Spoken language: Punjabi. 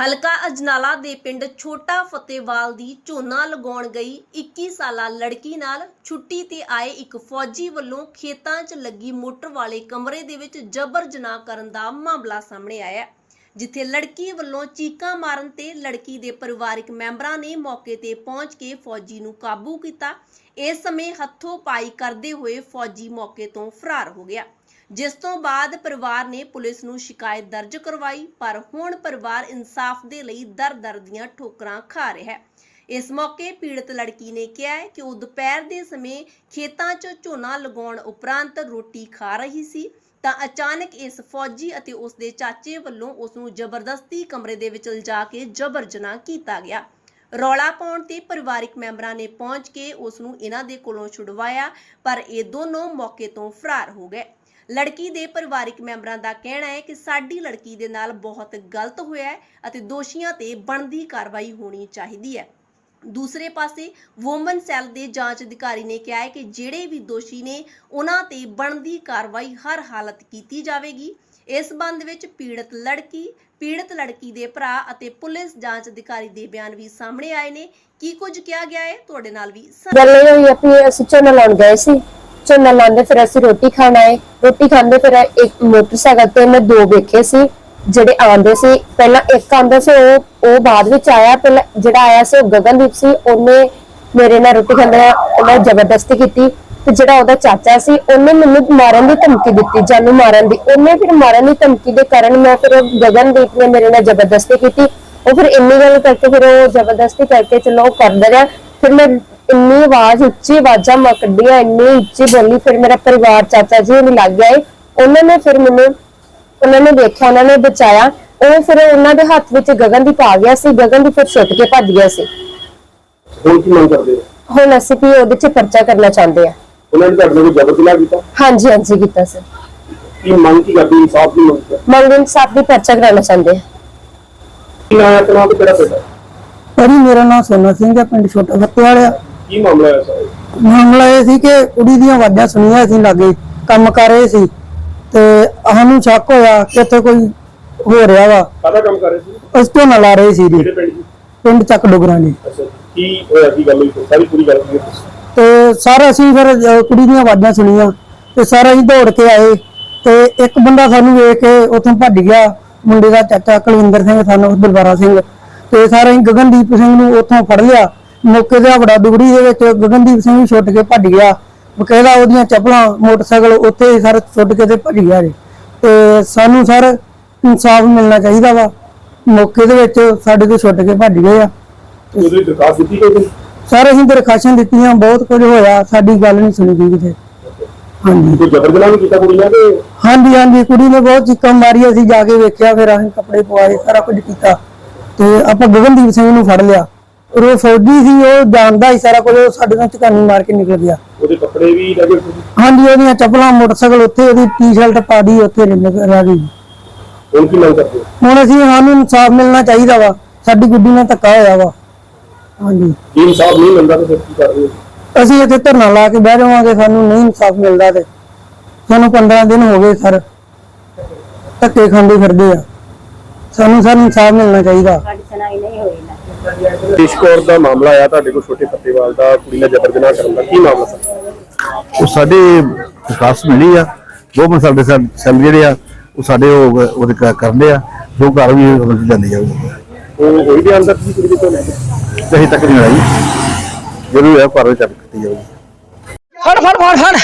ਹਲਕਾ ਅਜਨਾਲਾ ਦੇ ਪਿੰਡ ਛੋਟਾ ਫਤਿਹਵਾਲ ਦੀ ਝੋਨਾ ਲਗਾਉਣ ਗਈ। 21 ਸਾਲਾ ਲੜਕੀ ਨਾਲ ਛੁੱਟੀ ਤੇ ਆਏ ਇੱਕ ਫੌਜੀ ਵੱਲੋਂ ਖੇਤਾਂ 'ਚ ਲੱਗੀ ਮੋਟਰ ਵਾਲੇ ਕਮਰੇ ਦੇ ਵਿੱਚ ਜਬਰ ਜਨਾਹ ਕਰਨ ਦਾ ਮਾਮਲਾ ਸਾਹਮਣੇ ਆਇਆ ਜਿੱਥੇ ਲੜਕੀ ਵੱਲੋਂ ਚੀਕਾਂ ਮਾਰਨ ਤੇ ਲੜਕੀ ਦੇ ਪਰਿਵਾਰਕ ਮੈਂਬਰਾਂ ਨੇ ਮੌਕੇ ਤੇ ਪਹੁੰਚ ਕੇ ਫੌਜੀ ਨੂੰ ਕਾਬੂ ਕੀਤਾ। ਇਸ ਸਮੇਂ ਹੱਥੋਂ ਪਾਈ ਕਰਦੇ ਹੋਏ ਫੌਜੀ ਮੌਕੇ ਤੋਂ ਫਰਾਰ ਹੋ ਗਿਆ। ਜਿਸ ਤੋਂ ਬਾਅਦ ਪਰਿਵਾਰ ਨੇ ਪੁਲਿਸ ਨੂੰ ਸ਼ਿਕਾਇਤ ਦਰਜ ਕਰਵਾਈ, ਪਰ ਹੁਣ ਪਰਿਵਾਰ ਇਨਸਾਫ ਦੇ ਲਈ ਦਰ-ਦਰ ਦੀਆਂ ਠੋਕਰਾਂ ਖਾ ਰਿਹਾ ਹੈ। ਇਸ ਮੌਕੇ ਪੀੜਤ ਲੜਕੀ ਨੇ ਕਿਹਾ ਹੈ ਕਿ ਉਹ ਦੁਪਹਿਰ ਦੇ ਸਮੇਂ ਖੇਤਾਂ 'ਚ ਝੋਨਾ ਲਗਾਉਣ ਉਪਰੰਤ ਰੋਟੀ ਖਾ ਰਹੀ ਸੀ, ਤਾਂ ਅਚਾਨਕ ਇਸ ਫੌਜੀ ਅਤੇ ਉਸ ਦੇ ਚਾਚੇ ਵੱਲੋਂ ਉਸ ਨੂੰ ਜ਼ਬਰਦਸਤੀ ਕਮਰੇ ਦੇ ਵਿੱਚ ਲਿਜਾ ਕੇ ਜਬਰ ਜਨਾਹ ਕੀਤਾ ਗਿਆ। ਰੌਲਾ ਪਾਉਣ ਤੇ ਪਰਿਵਾਰਿਕ ਮੈਂਬਰਾਂ ਨੇ ਪਹੁੰਚ ਕੇ ਉਸ ਨੂੰ ਇਹਨਾਂ ਦੇ ਕੋਲੋਂ ਛੁਡਵਾਇਆ, ਪਰ ਇਹ ਦੋਨੋਂ ਮੌਕੇ ਤੋਂ ਫਰਾਰ ਹੋ ਗਏ। ਲੜਕੀ ਦੇ ਪਰਿਵਾਰਕ ਮੈਂਬਰਾਂ ਦਾ ਕਹਿਣਾ ਹੈ ਕਿ ਸਾਡੀ ਲੜਕੀ ਦੇ ਨਾਲ ਬਹੁਤ ਗਲਤ ਹੋਇਆ ਹੈ ਅਤੇ ਦੋਸ਼ੀਆਂ ਤੇ ਬਣਦੀ ਕਾਰਵਾਈ ਹੋਣੀ ਚਾਹੀਦੀ ਹੈ। ਦੂਸਰੇ ਪਾਸੇ ਵੂਮਨ ਸੈੱਲ ਦੇ ਜਾਂਚ ਅਧਿਕਾਰੀ ਨੇ ਕਿਹਾ ਹੈ ਕਿ ਜਿਹੜੇ ਵੀ ਦੋਸ਼ੀ ਨੇ, ਉਹਨਾਂ ਤੇ ਬਣਦੀ ਕਾਰਵਾਈ ਹਰ ਹਾਲਤ ਕੀਤੀ ਜਾਵੇਗੀ। ਇਸ ਸੰਬੰਧ ਵਿੱਚ ਪੀੜਤ ਲੜਕੀ ਪੀੜਤ ਲੜਕੀ ਦੇ ਭਰਾ ਅਤੇ ਪੁਲਿਸ ਜਾਂਚ ਅਧਿਕਾਰੀ ਦੇ ਬਿਆਨ ਵੀ ਸਾਹਮਣੇ ਆਏ ਨੇ। ਕੀ ਕੁਝ ਕਿਹਾ ਗਿਆ ਹੈ? ਤੁਹਾਡੇ ਨਾਲ ਵੀ ਗੱਲ ਇਹ ਹੋਈ ਆ ਅਸੀਂ ਝੋਨਾ ਲਾਉਣ ਗਏ ਸੀ। ਝੋਨਾ ਲਾਉਂਦੇ ਫਿਰ ਅਸੀਂ ਰੋਟੀ ਖਾਣ ਆਏ। ਰੋਟੀ ਖਾਂਦੇ ਫਿਰ ਇੱਕ ਮੋਟਰਸਾਈਕਲ ਤੇ ਮੈਂ ਦੋ ਵੇਖੇ ਸੀ, ਜਿਹੜੇ ਆਉਂਦੇ ਸੀ। ਪਹਿਲਾਂ ਇੱਕ ਆਉਂਦਾ ਸੀ, ਉਹ ਉਹ ਬਾਅਦ ਵਿੱਚ ਆਇਆ। ਪਹਿਲਾਂ ਜਿਹੜਾ ਆਇਆ ਸੀ, ਉਹ ਗਗਨਦੀਪ ਸੀ। ਉਹਨੇ ਮੇਰੇ ਨਾਲ ਰੋਟੀ ਖਾਂਦੇ ਉਹਨੇ ਜ਼ਬਰਦਸਤੀ ਕੀਤੀ। ਤੇ ਜਿਹੜਾ ਉਹਦਾ ਚਾਚਾ ਸੀ, ਉਹਨੇ ਮੈਨੂੰ ਮਾਰਨ ਦੀ ਧਮਕੀ ਦਿੱਤੀ, ਜਾਨੂੰ ਮਾਰਨ ਦੀ। ਉਹਨੇ ਫਿਰ ਮਾਰਨ ਦੀ ਧਮਕੀ ਦੇ ਕਾਰਨ ਮੈਂ ਫਿਰ ਗਗਨਦੀਪ ਨੇ ਮੇਰੇ ਨਾਲ ਜ਼ਬਰਦਸਤੀ ਕੀਤੀ। ਉਹ ਫਿਰ ਇੰਨੀ ਗੱਲ ਕਰਕੇ ਫਿਰ ਉਹ ਜ਼ਬਰਦਸਤੀ ਕਰਕੇ ਚਲੋ ਉਹ ਕਰਦਾ ਰਿਹਾ ਫਿਰ ਮੈਂ ਇੰਨੀ ਆਵਾਜ਼ ਉੱਚੀ ਆਵਾਜ਼ਾਂ ਮੈਂ ਕੱਢੀਆਂ ਇੰਨੀ ਉੱਚੀ ਬੋਲੀ ਫਿਰ ਮੇਰਾ ਪਰਿਵਾਰ ਚਾਚਾ ਜੀ ਉਹਨੂੰ ਲੱਗ ਗਿਆ ਏ ਉਹਨਾਂ ਨੇ ਫਿਰ ਮੈਨੂੰ ਉਹਨਾਂ ਨੇ ਦੇਖਿਆ ਉਹਨਾਂ ਨੇ ਬਚਾਇਆ। ਉਹ ਫਿਰ ਉਹਨਾਂ ਦੇ ਹੱਥ ਵਿੱਚ ਗਗਨਦੀਪ ਆ ਗਿਆ ਸੀ ਗਗਨਦੀਪ ਫਿਰ ਛੁੱਟ ਕੇ ਭੱਜ ਗਿਆ ਸੀ। ਹੁਣ ਕੀ ਮੰਗ ਕਰਦੇ ਹੋ? ਹੁਣ ਅਸੀਂ ਵੀ ਉਹਦੇ 'ਚ ਪਰਚਾ ਕਰਨਾ ਚਾਹੁੰਦੇ ਆ ਉਹਨਾਂ ਨੇ ਤੁਹਾਡੇ ਨਾਲ ਜ਼ਬਰ ਜਨਾਹ ਕੀਤਾ? ਹਾਂਜੀ ਹਾਂਜੀ ਕੀਤਾ ਸਰ ਕੀ ਮੰਗ ਕੀ ਕਰਦੇ ਇਨਸਾਫ ਦੀ ਮੰਗ ਕਰ ਮੰਗ ਇਨਸਾਫ ਦੀ ਪਰਚਾ ਕਰਾਉਣਾ ਚਾਹੁੰਦੇ ਆ ਕੀ ਨਾਂ ਹੈ ਤੇ ਕਿਹੜਾ ਪਿੰਡ ਹੈ? ਭਾਜੀ ਮੇਰਾ ਨਾਮ ਸੋਨਾ ਸਿੰਘ ਹੈ ਪਿੰਡ ਛੋਟਾ ਫੱਤੇ ਵਾਲਿਆ ਕੀ ਮਾਮਲਾ ਹੈ ਸਰ? ਮਾਮਲਾ ਇਹ ਸੀ ਕਿ ਕੁੜੀ ਦੀਆਂ ਆਵਾਜ਼ਾਂ ਸੁਣੀਆਂ ਸੀ ਲਾਗੇ ਕੰਮ ਕਰ ਰਹੇ ਸੀ ਤੇ ਸਾਨੂੰ ਸ਼ੱਕ ਹੋਇਆ ਕਿ ਇੱਥੇ ਕੋਈ ਹੋ ਰਿਹਾ ਵਾ। ਕਾਹਦਾ ਕੰਮ ਕਰ ਰਹੇ ਸੀ? ਉਸ ਤੋਂ ਨਾ ਲਾ ਰਹੇ ਸੀ ਜੀ। ਕਿਹੜੇ ਪਿੰਡ ਦੀ ਪਿੰਡ ਚੱਕ ਡੁਗਰਾਂ ਜੀ। ਅੱਛਾ ਕੀ ਹੋਇਆ ਕੀ ਗੱਲ ਹੋਈ? ਸਾਰੀ ਪੂਰੀ ਗੱਲ ਕੀ ਤੇ ਸਾਰਾ ਅਸੀਂ ਫਿਰ ਕੁੜੀ ਦੀਆਂ ਆਵਾਜ਼ਾਂ ਸੁਣੀਆਂ ਤੇ ਸਾਰਾ ਅਸੀਂ ਦੌੜ ਕੇ ਆਏ ਤੇ ਇੱਕ ਬੰਦਾ ਸਾਨੂੰ ਵੇਖ ਕੇ ਉੱਥੋਂ ਭੱਜ ਗਿਆ ਮੁੰਡੇ ਦਾ ਚਾਚਾ ਕੁਲਵਿੰਦਰ ਸਿੰਘ ਸਾਨੂੰ ਦਰਬਾਰਾ ਸਿੰਘ ਤੇ ਸਾਰਾ ਅਸੀਂ ਗਗਨਦੀਪ ਸਿੰਘ ਨੂੰ ਉੱਥੋਂ ਫੜ ਲਿਆ। ਮੌਕੇ ਤੇ ਬੜਾ ਦੁਗੜੀ ਦੇ ਵਿੱਚ ਗਗਨਦੀਪ ਸਿੰਘ ਛੁੱਟ ਕੇ ਭੱਜ ਗਿਆ। ਬਕਾਇਦਾ ਉਹਦੀਆਂ ਚੱਪਲਾਂ ਮੋਟਰਸਾਈਕਲ ਉੱਥੇ ਹੀ ਸਰ ਛੁੱਟ ਕੇ ਤੇ ਭੱਜ ਗਿਆ ਜੀ। ਤੇ ਸਾਨੂੰ ਸਰ ਇਨਸਾਫ ਮਿਲਣਾ ਚਾਹੀਦਾ ਵਾ। ਮੌਕੇ ਦੇ ਵਿੱਚ ਸਾਡੇ ਤੋਂ ਛੁੱਟ ਕੇ ਭੱਜ ਗਏ ਆ। ਉਹਦੀ ਦਰਖਾਸਤ ਦਿੱਤੀ ਗਈ ਸੀ ਸਾਰੇ ਅਸੀਂ ਦਰਖਾਸ਼ਾਂ ਦਿੱਤੀਆਂ ਬਹੁਤ ਕੁਝ ਹੋਇਆ ਸਾਡੀ ਗੱਲ ਨਹੀਂ ਸੁਣੀ ਗਈ ਕਿਤੇ। ਹਾਂਜੀ। ਕੋਈ ਜ਼ਬਰ ਜਨਾਹ ਵੀ ਕੀਤਾ ਕੁੜੀ ਤੇ? ਹਾਂਜੀ ਹਾਂਜੀ ਕੁੜੀ ਨੇ ਬਹੁਤ ਚੀਕਾਂ ਮਾਰੀਆਂ ਅਸੀਂ ਜਾ ਕੇ ਵੇਖਿਆ ਫਿਰ ਅਸੀਂ ਕੱਪੜੇ ਪਵਾਏ ਸਾਰਾ ਕੁਝ ਕੀਤਾ। ਤੇ ਆਪਾਂ ਗਗਨਦੀਪ ਸਿੰਘ ਨੂੰ ਫੜ ਲਿਆ। ਉਹ ਫੌਜੀ ਸੀ ਉਹ ਜਾਣਦਾ ਹੀ ਸਾਰਾ ਕੁਝ ਉਹ ਸਾਡੇ ਨਾਲ ਝਕਾਨੀ ਮਾਰ ਕੇ ਨਿਕਲ ਗਿਆ। ਉਹਦੇ ਕੱਪੜੇ ਵੀ ਲੱਗੇ ਹੋਏ ਸੀ। ਹਾਂਜੀ ਉਹਦੀਆਂ ਚੱਪਲਾਂ ਮੋਟਰਸਾਈਕਲ ਉੱਥੇ ਉਹਦੀ ਟੀ-ਸ਼ਰਟ ਪਾ ਦੀ ਉੱਥੇ ਰਹਿ ਗਈ ਹੁਣ ਕੀ ਮੰਗ ਕਰਦੇ ਹੋ? ਹੁਣ ਅਸੀਂ ਸਾਨੂੰ ਇਨਸਾਫ ਮਿਲਣਾ ਚਾਹੀਦਾ ਵਾ ਸਾਡੀ ਗੁੱਡੀ ਨਾਲ ਧੱਕਾ ਹੋਇਆ ਵਾ। ਹਾਂਜੀ। ਕੀ ਇਨਸਾਫ ਨਹੀਂ ਮਿਲਦਾ ਤਾਂ ਫਿਰ ਕੀ ਕਰਦੇ ਹੋ? ਅਸੀਂ ਇੱਥੇ ਧਰਨਾ ਲਾ ਕੇ ਬਹਿ ਜਾਵਾਂਗੇ ਸਾਨੂੰ ਨਹੀਂ ਇਨਸਾਫ ਮਿਲਦਾ ਤੇ। ਸਾਨੂੰ 15 ਦਿਨ ਹੋ ਗਏ ਸਰ ਧੱਕੇ ਖਾਂਦੇ ਫਿਰਦੇ ਆ। ਸਾਨੂੰ ਸਰ ਇਨਸਾਫ ਮਿਲਣਾ ਚਾਹੀਦਾ। ਦੇਸ਼ ਕੌਰ ਦਾ ਮਾਮਲਾ ਆਇਆ ਤੁਹਾਡੇ ਕੋਲ ਛੋਟੇ ਫੱਤੇਵਾਲ ਦਾ ਕੁੜੀ ਨਾਲ ਜ਼ਬਰ ਜਨਾਹ ਕਰਨ ਦਾ ਕੀ ਮਾਮਲਾ ਸਰ? ਉਹ ਸਾਡੇ ਦਰਖਾਸਤ ਮਿਲੀ ਆ ਦੋ ਸਾਡੇ ਸੈੱਲ ਸੈੱਲ ਜਿਹੜੇ ਆ ਉਹ ਸਾਡੇ ਉਹ ਉਹਦੇ ਕ- ਕਰਦੇ ਆ ਜੋ ਘਰ ਵੀ ਚ ਜਾਂਦੀ ਜਾਊਗੀ ਉਹ ਹੋਈ ਵੀ ਅੰਦਰ ਤੁਸੀਂ ਕੁੜੀ ਦੇ ਕੋਲ ਤੇ ਅਜੇ ਤੱਕ ਨਹੀਂ ਆਈ। ਜਦੋਂ ਇਹ ਘਰ ਵਿੱਚ ਚੱਕ ਕੀਤੀ ਜਾਊਗੀ ਫੜ ਫੜ ਫੜ ਫੜ।